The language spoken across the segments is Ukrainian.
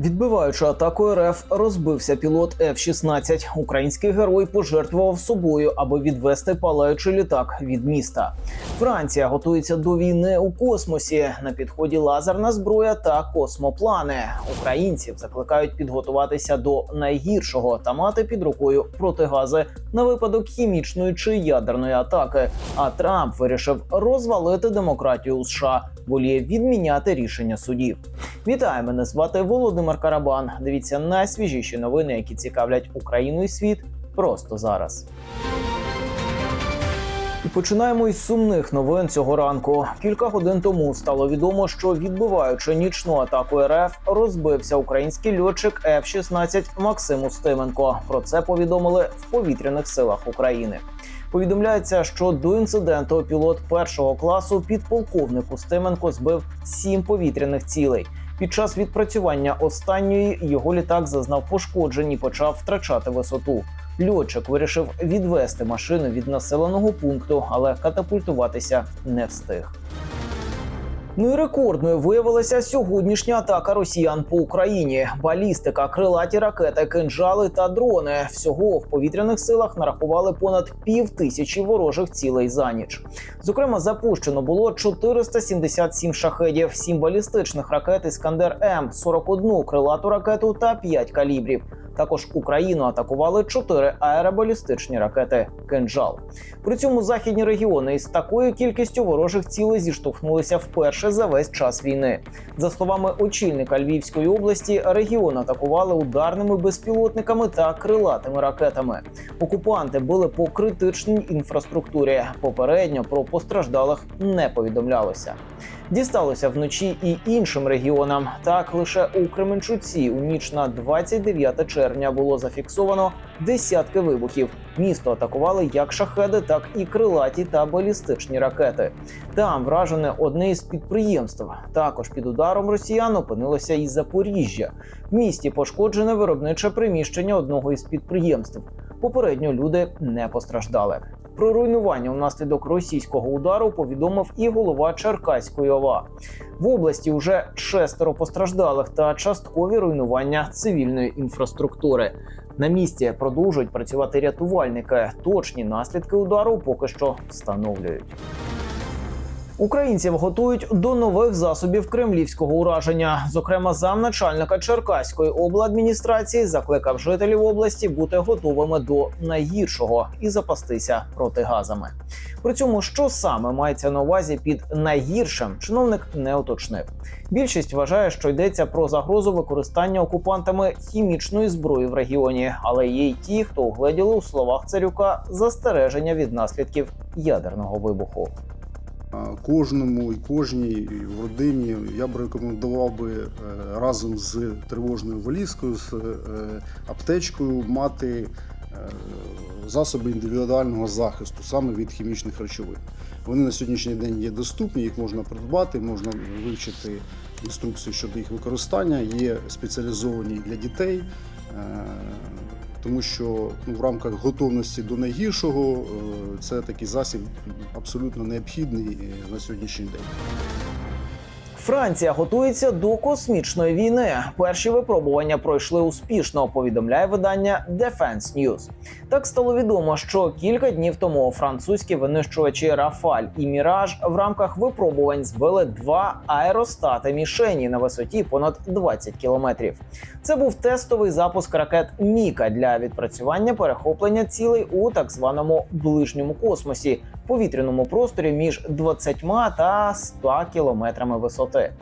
Відбиваючи атаку РФ, розбився пілот F-16. Український герой пожертвував собою, аби відвести палаючий літак від міста. Франція готується до війни у космосі. На підході лазерна зброя та космоплани. Українців закликають підготуватися до найгіршого та мати під рукою протигази на випадок хімічної чи ядерної атаки. А Трамп вирішив розвалити демократію у США, воліє відміняти рішення судів. Вітаю, мене звати Володимир Карабан. Дивіться найсвіжіші новини, які цікавлять Україну і світ просто зараз. І починаємо із сумних новин цього ранку. Кілька годин тому стало відомо, що відбиваючи нічну атаку РФ, розбився український льотчик F-16 Максим Устименко. Про це повідомили в повітряних силах України. Повідомляється, що до інциденту пілот першого класу підполковник Устименко збив сім повітряних цілей. Під час відпрацювання останньої його літак зазнав пошкоджень і почав втрачати висоту. Льотчик вирішив відвести машину від населеного пункту, але катапультуватися не встиг. Ну і рекордною виявилася сьогоднішня атака росіян по Україні. Балістика, крилаті ракети, кинджали та дрони. Всього в повітряних силах нарахували понад пів тисячі ворожих цілей за ніч. Зокрема, запущено було 477 шахедів, 7 балістичних ракет Іскандер М, 41 крилату ракету та 5 калібрів. Також Україну атакували 4 аеробалістичні ракети Кинджал. При цьому західні регіони із такою кількістю ворожих цілей зіштовхнулися вперше за весь час війни. За словами очільника Львівської області, регіон атакували ударними безпілотниками та крилатими ракетами. Окупанти били по критичній інфраструктурі. Попередньо про постраждалих не повідомлялося. Дісталося вночі і іншим регіонам. Так лише у Кременчуці у ніч на 29 червня було зафіксовано десятки вибухів. Місто атакували як шахеди, так і крилаті та балістичні ракети. Там вражене одне із підприємств. Також під ударом росіян опинилося і Запоріжжя. В місті пошкоджене виробниче приміщення одного із підприємств. Попередньо люди не постраждали. Про руйнування внаслідок російського удару повідомив і голова Черкаської ОВА. В області вже шестеро постраждалих та часткові руйнування цивільної інфраструктури. На місці продовжують працювати рятувальники. Точні наслідки удару поки що встановлюють. Українців готують до нових засобів кремлівського ураження. Зокрема, замначальника Черкаської обладміністрації закликав жителів області бути готовими до найгіршого і запастися протигазами. При цьому, що саме мається на увазі під найгіршим, чиновник не уточнив. Більшість вважає, що йдеться про загрозу використання окупантами хімічної зброї в регіоні, але є й ті, хто угледіли у словах царюка застереження від наслідків ядерного вибуху. Кожному і кожній в родині я б рекомендував би е, разом з тривожною валізкою, з е, аптечкою мати е, засоби індивідуального захисту саме від хімічних речовин. Вони на сьогоднішній день є доступні, їх можна придбати, можна вивчити інструкцію щодо їх використання, є спеціалізовані для дітей. Тому що ну, в рамках готовності до найгіршого е, це такий засіб абсолютно необхідний е, на сьогоднішній день. Франція готується до космічної війни. Перші випробування пройшли успішно. Повідомляє видання Defense News. Так стало відомо, що кілька днів тому французькі винищувачі Рафаль і Міраж в рамках випробувань збили два аеростати мішені на висоті понад 20 кілометрів. Це був тестовий запуск ракет Міка для відпрацювання перехоплення цілей у так званому ближньому космосі, повітряному просторі між 20 та 100 кілометрами висоти.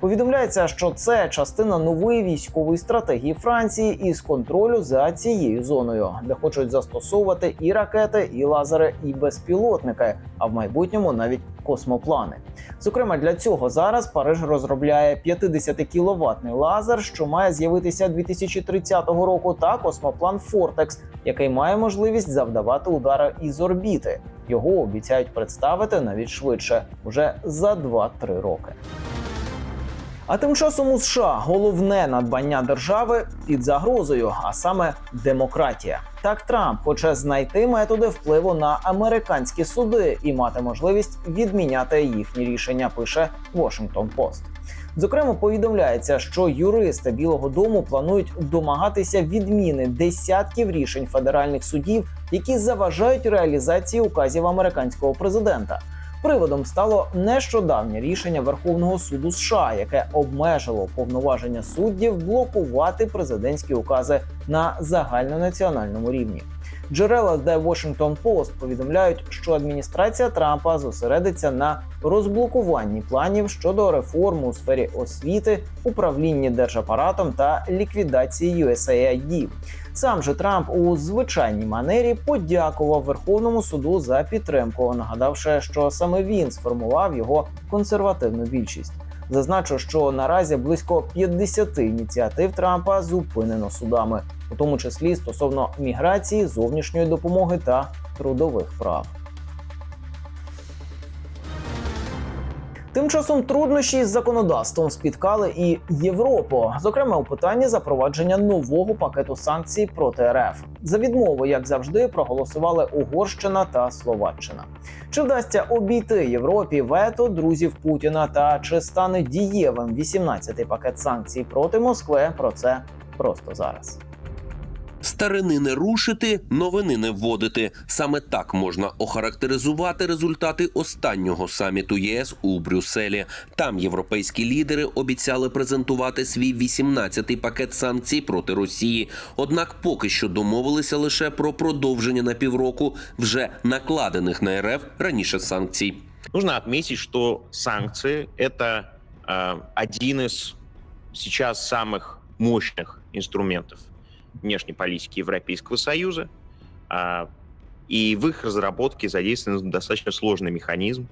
Повідомляється, що це частина нової військової стратегії Франції із контролю за цією зоною, де хочуть застосовувати і ракети, і лазери, і безпілотники, а в майбутньому навіть космоплани. Зокрема, для цього зараз Париж розробляє 50 кіловатний лазер, що має з'явитися 2030 року, та космоплан Фортекс, який має можливість завдавати удари із орбіти. Його обіцяють представити навіть швидше, уже за 2-3 роки. А тим часом у США головне надбання держави під загрозою, а саме демократія. Так Трамп хоче знайти методи впливу на американські суди і мати можливість відміняти їхні рішення. Пише Washington Post. Зокрема, повідомляється, що юристи Білого Дому планують домагатися відміни десятків рішень федеральних судів, які заважають реалізації указів американського президента. Приводом стало нещодавнє рішення Верховного суду США, яке обмежило повноваження суддів блокувати президентські укази на загальнонаціональному рівні. Джерела The Washington Post повідомляють, що адміністрація Трампа зосередиться на розблокуванні планів щодо реформ у сфері освіти, управління держапаратом та ліквідації USAID. Сам же Трамп у звичайній манері подякував Верховному суду за підтримку, нагадавши, що саме він сформував його консервативну більшість. Зазначу, що наразі близько 50 ініціатив Трампа зупинено судами, у тому числі стосовно міграції, зовнішньої допомоги та трудових прав. Тим часом труднощі з законодавством спіткали і Європу, зокрема у питанні запровадження нового пакету санкцій проти РФ. За відмову, як завжди, проголосували Угорщина та Словаччина. Чи вдасться обійти Європі вето друзів Путіна та чи стане дієвим 18-й пакет санкцій проти Москви? Про це просто зараз Старини не рушити, новини не вводити. Саме так можна охарактеризувати результати останнього саміту ЄС у Брюсселі. Там європейські лідери обіцяли презентувати свій 18-й пакет санкцій проти Росії. Однак поки що домовилися лише про продовження на півроку вже накладених на РФ раніше санкцій. Нужно отметить, что санкции – это э, один из сейчас самых мощных инструментов внешней политики Европейского Союза. А, и в их разработке задействован достаточно сложный механизм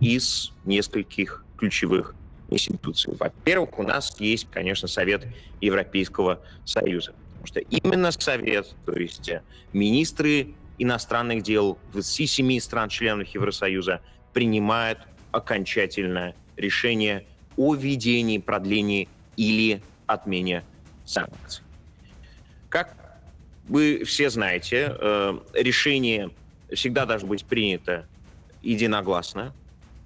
из нескольких ключевых институций. Во-первых, у нас есть, конечно, Совет Европейского Союза. Потому что именно Совет, то есть э, министры иностранных дел 27 стран-членов Евросоюза принимают окончательное решение о введении, продлении или отмене санкций. Как вы все знаете, э, решение всегда должно быть принято единогласно,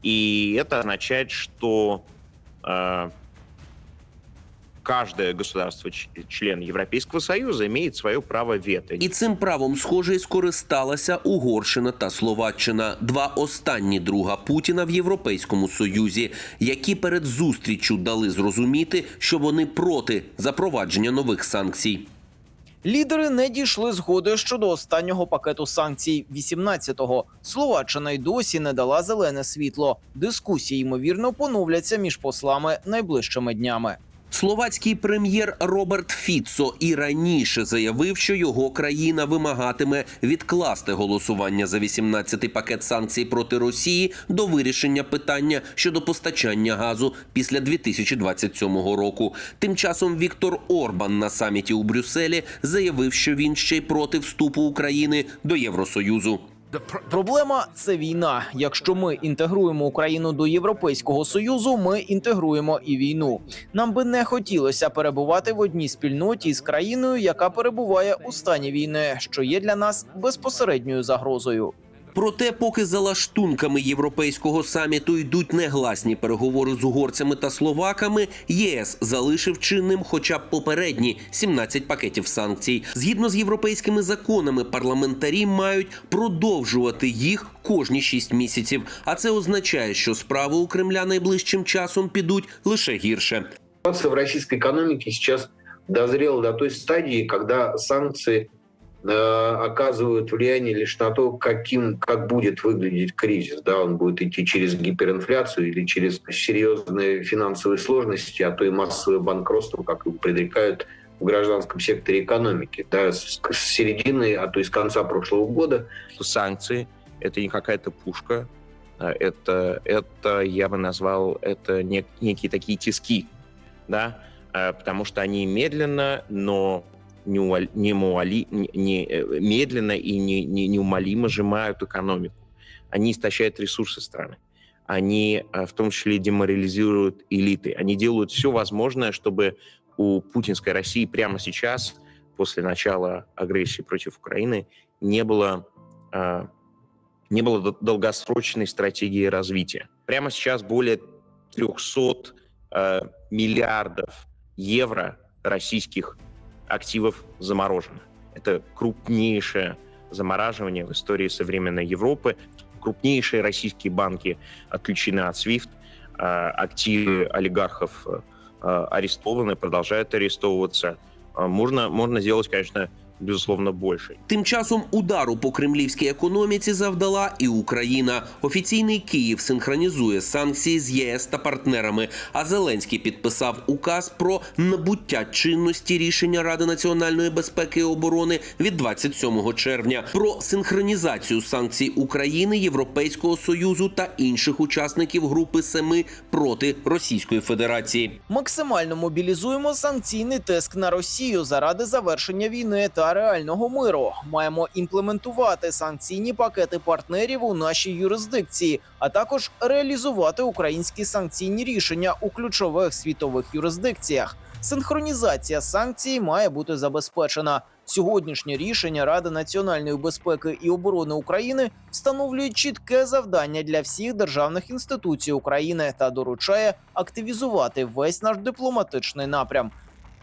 и это означает, что э, каждое государство, ч- член Европейского Союза, имеет свое право вето. І цим правом, схоже, і скористалася Угорщина та Словаччина, два останні друга Путіна в Європейському Союзі, які перед зустріччю дали зрозуміти, що вони проти запровадження нових санкцій. Лідери не дійшли згоди щодо останнього пакету санкцій 18-го. Словаччина й досі не дала зелене світло. Дискусії ймовірно поновляться між послами найближчими днями. Словацький прем'єр Роберт Фіцо і раніше заявив, що його країна вимагатиме відкласти голосування за 18-й пакет санкцій проти Росії до вирішення питання щодо постачання газу після 2027 року. Тим часом Віктор Орбан на саміті у Брюсселі заявив, що він ще й проти вступу України до Євросоюзу. Проблема це війна. Якщо ми інтегруємо Україну до Європейського союзу, ми інтегруємо і війну. Нам би не хотілося перебувати в одній спільноті з країною, яка перебуває у стані війни, що є для нас безпосередньою загрозою. Проте, поки за лаштунками європейського саміту йдуть негласні переговори з угорцями та словаками, ЄС залишив чинним хоча б попередні 17 пакетів санкцій. Згідно з європейськими законами, парламентарі мають продовжувати їх кожні 6 місяців. А це означає, що справи у Кремля найближчим часом підуть лише гірше. Ситуация в российской экономике сейчас дозрела до той стадии, когда санкции э, оказывают влияние лишь на то, каким, как будет выглядеть кризис. Да, он будет идти через гиперинфляцию или через серьезные финансовые сложности, а то и массовое банкротство, как предрекают в гражданском секторе экономики. Да, с, середины, а то и с конца прошлого года санкции – это не какая-то пушка, а это, это я бы назвал, это нек- некие такие тиски, да, А, потому что они медленно, но неуал- неумоли- не- не- э, медленно и не- не- неумолимо сжимают экономику. Они истощают ресурсы страны. Они а, в том числе деморализируют элиты. Они делают все возможное, чтобы у путинской России прямо сейчас, после начала агрессии против Украины, не было а, не было дол- долгосрочной стратегии развития. Прямо сейчас более 300 э, миллиардов евро российских активов заморожено. Это крупнейшее замораживание в истории современной Европы. Крупнейшие российские банки отключены от SWIFT. Э, Активы олигархов э, арестованы, продолжают арестовываться. Э, Можно, можно сделать, конечно, безусловно, больше. Тим часом удару по кремлівській економіці завдала і Україна. Офіційний Київ синхронізує санкції з ЄС та партнерами. А Зеленський підписав указ про набуття чинності рішення Ради національної безпеки і оборони від 27 червня про синхронізацію санкцій України, Європейського союзу та інших учасників групи Семи проти Російської Федерації. Максимально мобілізуємо санкційний тиск на Росію заради завершення війни та реального миру. Маємо імплементувати санкційні пакети партнерів у нашій юрисдикції, а також реалізувати українські санкційні рішення у ключових світових юрисдикціях. Синхронізація санкцій має бути забезпечена. Сьогоднішнє рішення Ради національної безпеки і оборони України встановлює чітке завдання для всіх державних інституцій України та доручає активізувати весь наш дипломатичний напрям.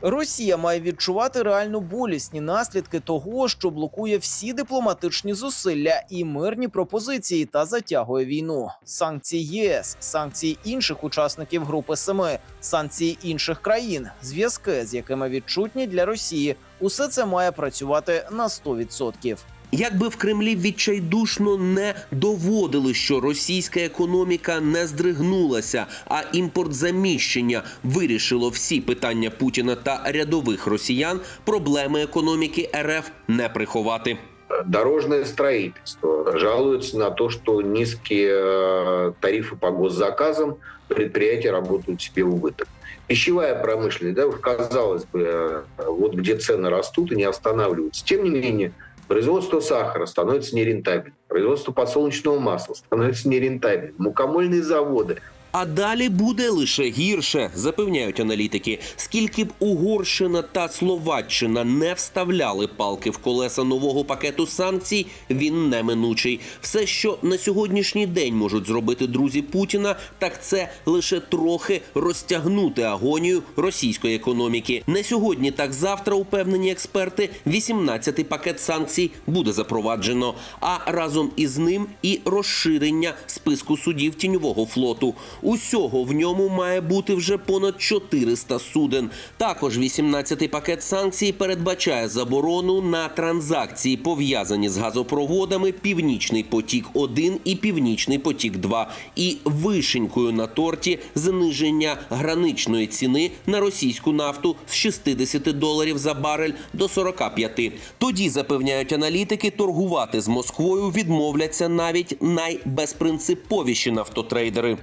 Росія має відчувати реально болісні наслідки того, що блокує всі дипломатичні зусилля і мирні пропозиції та затягує війну. Санкції ЄС, санкції інших учасників Групи Семи, санкції інших країн, зв'язки, з якими відчутні для Росії, усе це має працювати на 100%. Якби в Кремлі відчайдушно не доводили, що російська економіка не здригнулася, а імпортзаміщення вирішило всі питання Путіна та рядових росіян, проблеми економіки РФ не приховати. Дорожное строительство жалуются на то, что низкие э, тарифы по госзаказам предприятия работают себе в убыток. Пищевая промышленность, да, казалось бы, э, вот где цены растут и не останавливаются. Тем не менее, производство сахара становится нерентабельным, производство подсолнечного масла становится нерентабельным, мукомольные заводы а далі буде лише гірше, запевняють аналітики. Скільки б Угорщина та Словаччина не вставляли палки в колеса нового пакету санкцій, він неминучий. Все, що на сьогоднішній день можуть зробити друзі Путіна, так це лише трохи розтягнути агонію російської економіки. Не сьогодні, так завтра, упевнені експерти, 18-й пакет санкцій буде запроваджено. А разом із ним і розширення списку судів тіньового флоту. Усього в ньому має бути вже понад 400 суден. Також 18-й пакет санкцій передбачає заборону на транзакції, пов'язані з газопроводами Північний потік 1 і Північний потік 2 і вишенькою на торті зниження граничної ціни на російську нафту з 60 доларів за барель до 45. Тоді запевняють аналітики, торгувати з Москвою відмовляться навіть найбезпринциповіші нафтотрейдери.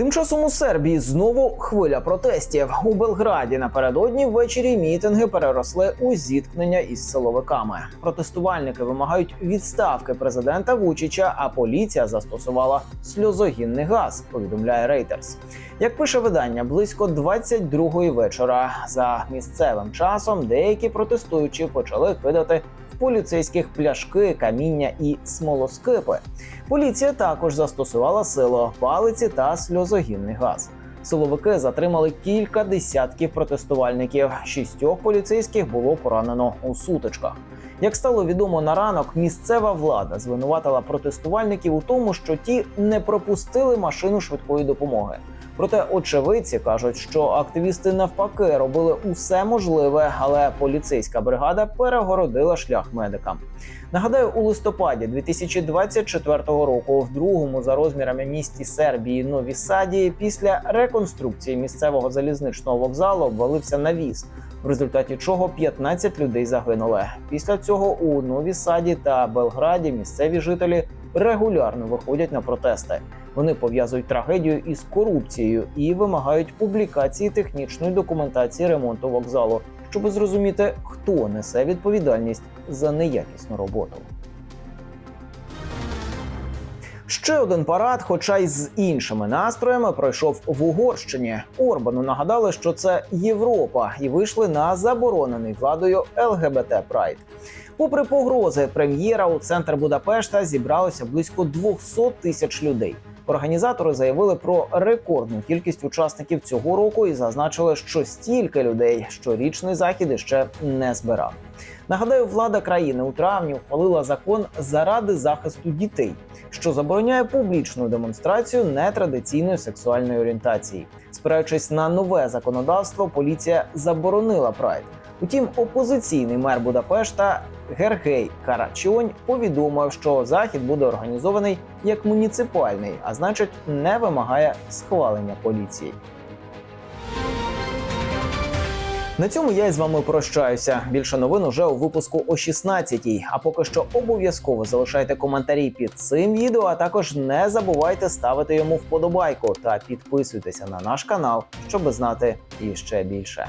Тим часом у Сербії знову хвиля протестів у Белграді. Напередодні ввечері мітинги переросли у зіткнення із силовиками. Протестувальники вимагають відставки президента Вучича, а поліція застосувала сльозогінний газ. Повідомляє Reuters. Як пише видання, близько 22-ї вечора за місцевим часом деякі протестуючі почали кидати поліцейських пляшки, каміння і смолоскипи. Поліція також застосувала силу, палиці та сльозогінний газ. Силовики затримали кілька десятків протестувальників. Шістьох поліцейських було поранено у сутичках. Як стало відомо на ранок, місцева влада звинуватила протестувальників у тому, що ті не пропустили машину швидкої допомоги. Проте очевидці кажуть, що активісти навпаки робили усе можливе, але поліцейська бригада перегородила шлях медикам. Нагадаю, у листопаді 2024 року, в другому за розмірами місті Сербії Нові Саді, після реконструкції місцевого залізничного вокзалу обвалився навіс, в результаті чого 15 людей загинули. Після цього у Нові Саді та Белграді місцеві жителі регулярно виходять на протести. Вони пов'язують трагедію із корупцією і вимагають публікації технічної документації ремонту вокзалу, щоб зрозуміти, хто несе відповідальність за неякісну роботу. Ще один парад, хоча й з іншими настроями, пройшов в Угорщині. Орбану нагадали, що це Європа, і вийшли на заборонений владою ЛГБТ Прайд. Попри погрози прем'єра, у центр Будапешта зібралося близько 200 тисяч людей. Організатори заявили про рекордну кількість учасників цього року і зазначили, що стільки людей щорічний захід іще не збирав. Нагадаю, влада країни у травні ухвалила закон заради захисту дітей, що забороняє публічну демонстрацію нетрадиційної сексуальної орієнтації. Спираючись на нове законодавство, поліція заборонила прайд. Утім, опозиційний мер Будапешта Гергей Карачонь повідомив, що захід буде організований як муніципальний, а значить, не вимагає схвалення поліції. На цьому я із вами прощаюся. Більше новин уже у випуску о 16-й. А поки що обов'язково залишайте коментарі під цим відео, а також не забувайте ставити йому вподобайку та підписуйтеся на наш канал, щоб знати іще більше.